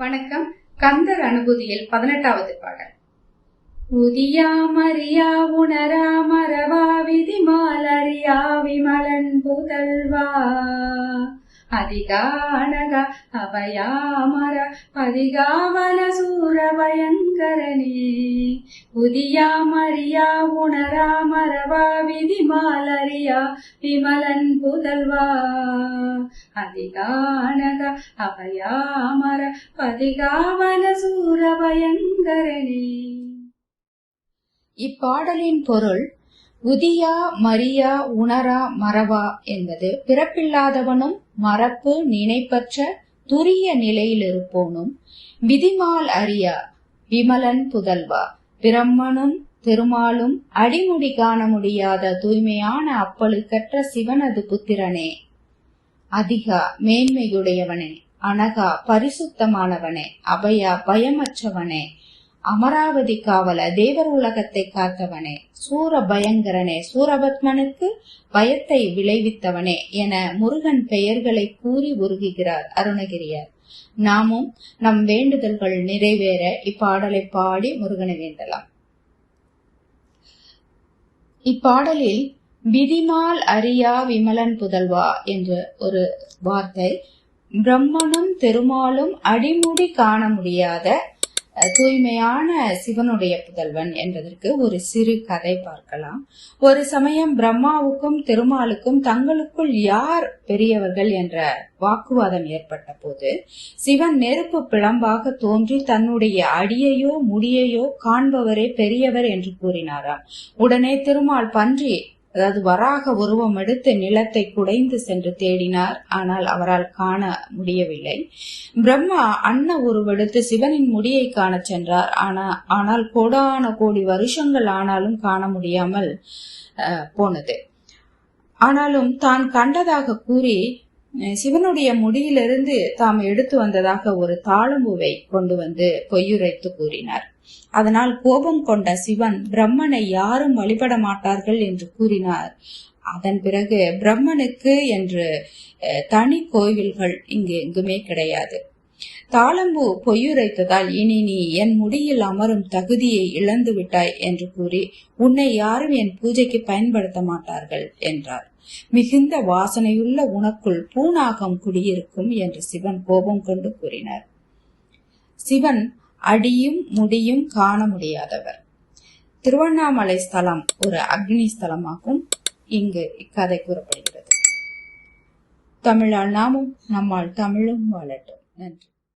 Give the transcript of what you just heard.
வணக்கம். கந்தர் அனுபூதியில் பதினெட்டாவது பாடல். உதியா மரியா உணரா மரவா விதி விதிமாலரியா விமலன் புதல்வா அதிகானக அபயாமர பதிகாவன சூரபயன் பயங்கரனே உதியா மரியா உணரா மரவா விதிமாலரியா விமலன் புதல்வா. அதிகானக அபயாமர பதிகாவன சூர பயங்கரணி. இப்பாடலின் பொருள் உதியா மரியா உணரா மறவா என்பது பிறப்பில்லாதவனும் மறப்பு நினைப்பற்ற துரிய நிலையில் இருப்போனும் விதிமால் அறியா விமலன் புதல்வா. பிரம்மனும் திருமாலும் அடிமுடி காண முடியாத தூய்மையான அப்பழுக்கற்ற சிவனது புத்திரனே. அதிகா மேன்மையுடையவனே. அனகா பரிசுத்தமானவனே. அபயா பயமற்றவனே. அமராவதி காவல தேவர் உலகத்தை காத்தவனே சூர பயங்கரனே சூரபத்மனுக்கு பயத்தை விளைவித்தவனே என முருகன் பெயர்களை கூறி உருகுகிறார் அருணகிரியார். நாமும் நம் வேண்டுதல்கள் நிறைவேற இப்பாடலை பாடி முருகனை வேண்டலாம். இப்பாடலில் விதிமால் அரியா விமலன் புதல்வா என்ற ஒரு வார்த்தை பிரம்மனும் திருமாலும் அடிமுடி காண முடியாத தூய்மையான சிவனுடைய புதல்வன் என்பதற்கு ஒரு சிறு கதை பார்க்கலாம். ஒரு சமயம் பிரம்மாவுக்கும் திருமாலுக்கும் தங்களுக்குள் யார் பெரியவர்கள் என்ற வாக்குவாதம் ஏற்பட்ட போது சிவன் நெருப்பு பிளம்பாக தோன்றி தன்னுடைய அடியையோ முடியையோ காண்பவரே பெரியவர் என்று கூறினாராம். உடனே திருமால் பன்றி அதாவது வராக உருவம் எடுத்து நிலத்தை குடைந்து சென்று தேடினார். ஆனால் அவரால் காண முடியவில்லை. பிரம்மா அன்ன உருவெடுத்து சிவனின் முடியை காண சென்றார். ஆனா ஆனால் கோடான கோடி வருஷங்கள் ஆனாலும் காண முடியாமல் போனது. ஆனாலும் தான் கண்டதாக கூறி சிவனுடைய முடியிலிருந்து தாம் எடுத்து வந்ததாக ஒரு தாளம்புவை கொண்டு வந்து பொய்யுரைத்து கூறினார். அதனால் கோபம் கொண்ட சிவன் பிரம்மனை யாரும் வழிபட மாட்டார்கள் என்று கூறினார். அதன் பிறகு பிரம்மனுக்கு என்று தனி கோவில்கள் இங்கு எங்குமே கிடையாது. தாளம்பு பொய்யுரைத்ததால் இனி நீ என் முடியில் அமரும் தகுதியை இழந்து விட்டாய் என்று கூறி உன்னை யாரும் என் பூஜைக்கு பயன்படுத்த மாட்டார்கள் என்றார். மிகுந்த வாசனையுள்ள உனக்குள் பூநாகம் குடியிருக்கும் என்று சிவன் கோபம் கொண்டு கூறினார். சிவன் அடியும் முடியும் காண முடியாதவர். திருவண்ணாமலை ஸ்தலம் ஒரு அக்னி ஸ்தலமாகும். இங்கு இக்கதை கூறப்படுகிறது. தமிழால் நாமும் நம்மால் தமிழும் வாழட்டும். நன்றி.